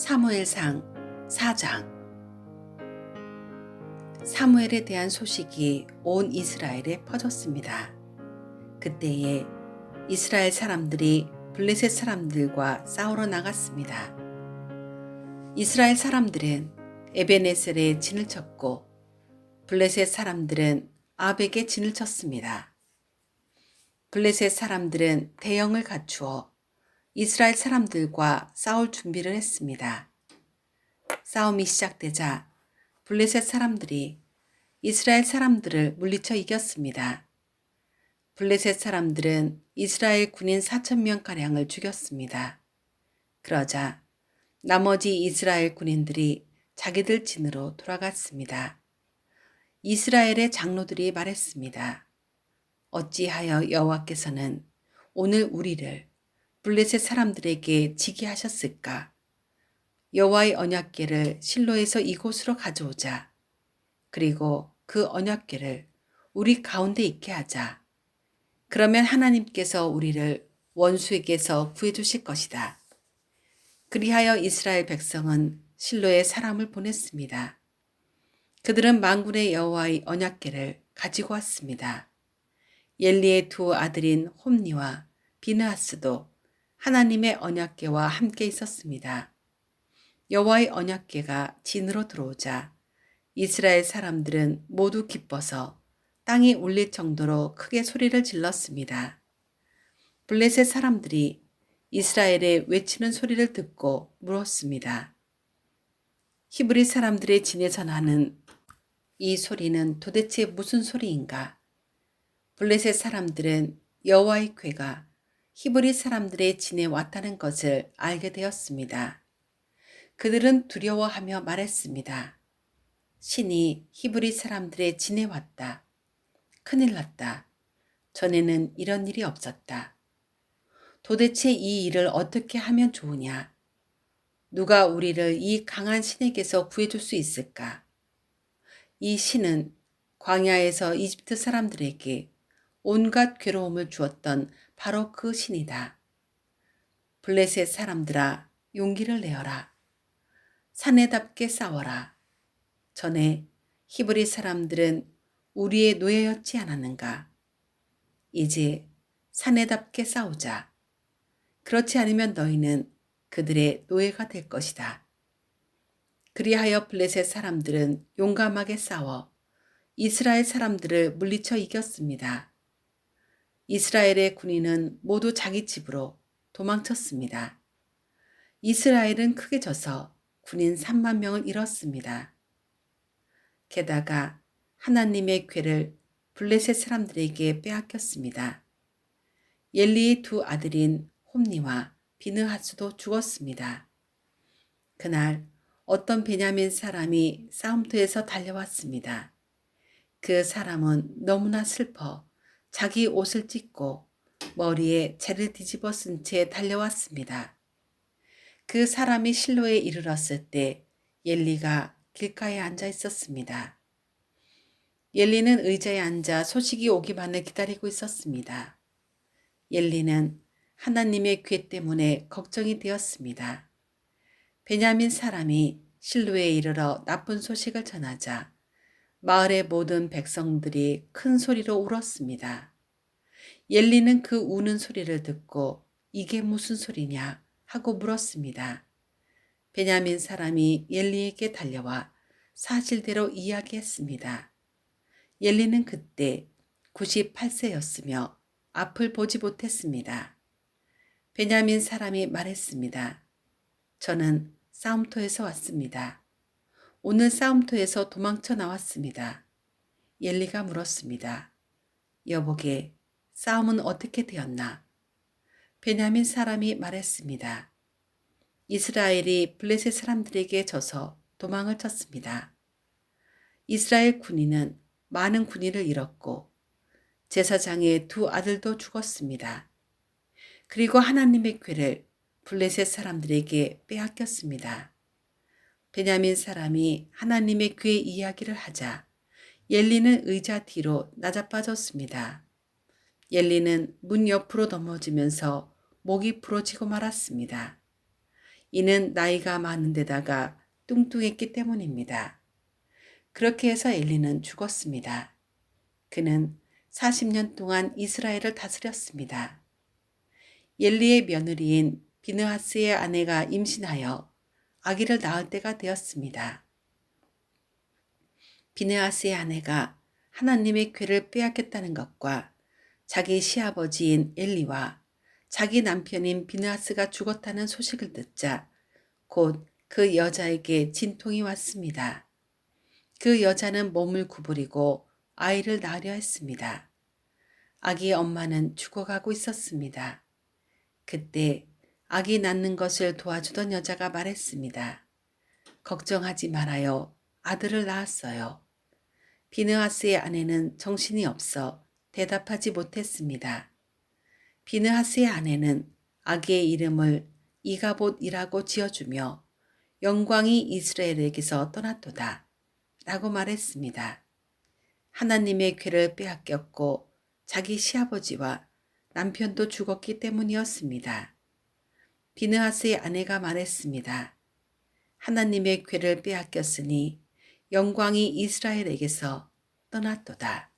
사무엘상 4장 사무엘에 대한 소식이 온 이스라엘에 퍼졌습니다. 그때에 이스라엘 사람들이 블레셋 사람들과 싸우러 나갔습니다. 이스라엘 사람들은 에베네셀에 진을 쳤고 블레셋 사람들은 아벡에 진을 쳤습니다. 블레셋 사람들은 대형을 갖추어 이스라엘 사람들과 싸울 준비를 했습니다. 싸움이 시작되자 블레셋 사람들이 이스라엘 사람들을 물리쳐 이겼습니다. 블레셋 사람들은 이스라엘 군인 4천명가량을 죽였습니다. 그러자 나머지 이스라엘 군인들이 자기들 진으로 돌아갔습니다. 이스라엘의 장로들이 말했습니다. 어찌하여 여호와께서는 오늘 우리를 블레셋 사람들에게 지게 하셨을까? 여호와의 언약궤를 실로에서 이곳으로 가져오자. 그리고 그 언약궤를 우리 가운데 있게 하자. 그러면 하나님께서 우리를 원수에게서 구해 주실 것이다. 그리하여 이스라엘 백성은 실로에 사람을 보냈습니다. 그들은 망군의 여호와의 언약궤를 가지고 왔습니다. 옐리의 두 아들인 홈니와 비느하스도 하나님의 언약궤와 함께 있었습니다. 여호와의 언약궤가 진으로 들어오자 이스라엘 사람들은 모두 기뻐서 땅이 울릴 정도로 크게 소리를 질렀습니다. 블레셋 사람들이 이스라엘의 외치는 소리를 듣고 물었습니다. 히브리 사람들의 진에서 나는 이 소리는 도대체 무슨 소리인가? 블레셋 사람들은 여호와의 궤가 히브리 사람들의 진에 왔다는 것을 알게 되었습니다. 그들은 두려워하며 말했습니다. 신이 히브리 사람들의 진에 왔다. 큰일 났다. 전에는 이런 일이 없었다. 도대체 이 일을 어떻게 하면 좋으냐? 누가 우리를 이 강한 신에게서 구해줄 수 있을까? 이 신은 광야에서 이집트 사람들에게 온갖 괴로움을 주었던 바로 그 신이다. 블레셋 사람들아 용기를 내어라. 사내답게 싸워라. 전에 히브리 사람들은 우리의 노예였지 않았는가? 이제 사내답게 싸우자. 그렇지 않으면 너희는 그들의 노예가 될 것이다. 그리하여 블레셋 사람들은 용감하게 싸워 이스라엘 사람들을 물리쳐 이겼습니다. 이스라엘의 군인은 모두 자기 집으로 도망쳤습니다. 이스라엘은 크게 져서 군인 3만 명을 잃었습니다. 게다가 하나님의 괴를 블레셋 사람들에게 빼앗겼습니다. 옐리의 두 아들인 홈니와 비느하스도 죽었습니다. 그날 어떤 베냐민 사람이 싸움터에서 달려왔습니다. 그 사람은 너무나 슬퍼 자기 옷을 찢고 머리에 재를 뒤집어 쓴 채 달려왔습니다. 그 사람이 실로에 이르렀을 때 옐리가 길가에 앉아 있었습니다. 옐리는 의자에 앉아 소식이 오기만을 기다리고 있었습니다. 옐리는 하나님의 괴 때문에 걱정이 되었습니다. 베냐민 사람이 실로에 이르러 나쁜 소식을 전하자 마을의 모든 백성들이 큰 소리로 울었습니다. 옐리는 그 우는 소리를 듣고 이게 무슨 소리냐 하고 물었습니다. 베냐민 사람이 옐리에게 달려와 사실대로 이야기했습니다. 옐리는 그때 98세였으며 앞을 보지 못했습니다. 베냐민 사람이 말했습니다. 저는 싸움터에서 왔습니다. 오늘 싸움터에서 도망쳐 나왔습니다. 옐리가 물었습니다. 여보게 싸움은 어떻게 되었나? 베냐민 사람이 말했습니다. 이스라엘이 블레셋 사람들에게 져서 도망을 쳤습니다. 이스라엘 군인은 많은 군인을 잃었고 제사장의 두 아들도 죽었습니다. 그리고 하나님의 괴를 블레셋 사람들에게 빼앗겼습니다. 베냐민 사람이 하나님의 괴 이야기를 하자 옐리는 의자 뒤로 낮아빠졌습니다. 옐리는 문 옆으로 넘어지면서 목이 부러지고 말았습니다. 이는 나이가 많은 데다가 뚱뚱했기 때문입니다. 그렇게 해서 엘리는 죽었습니다. 그는 40년 동안 이스라엘을 다스렸습니다. 엘리의 며느리인 비느하스의 아내가 임신하여 아기를 낳을 때가 되었습니다. 비느하스의 아내가 하나님의 궤를 빼앗겼다는 것과 자기 시아버지인 엘리와 자기 남편인 비느하스가 죽었다는 소식을 듣자 곧 그 여자에게 진통이 왔습니다. 그 여자는 몸을 구부리고 아이를 낳으려 했습니다. 아기의 엄마는 죽어가고 있었습니다. 그때 아기 낳는 것을 도와주던 여자가 말했습니다. 걱정하지 말아요. 아들을 낳았어요. 비느하스의 아내는 정신이 없어 대답하지 못했습니다. 비느하스의 아내는 아기의 이름을 이가봇이라고 지어주며 영광이 이스라엘에게서 떠났도다 라고 말했습니다. 하나님의 괴를 빼앗겼고 자기 시아버지와 남편도 죽었기 때문이었습니다. 비느하스의 아내가 말했습니다. 하나님의 괴를 빼앗겼으니 영광이 이스라엘에게서 떠났도다.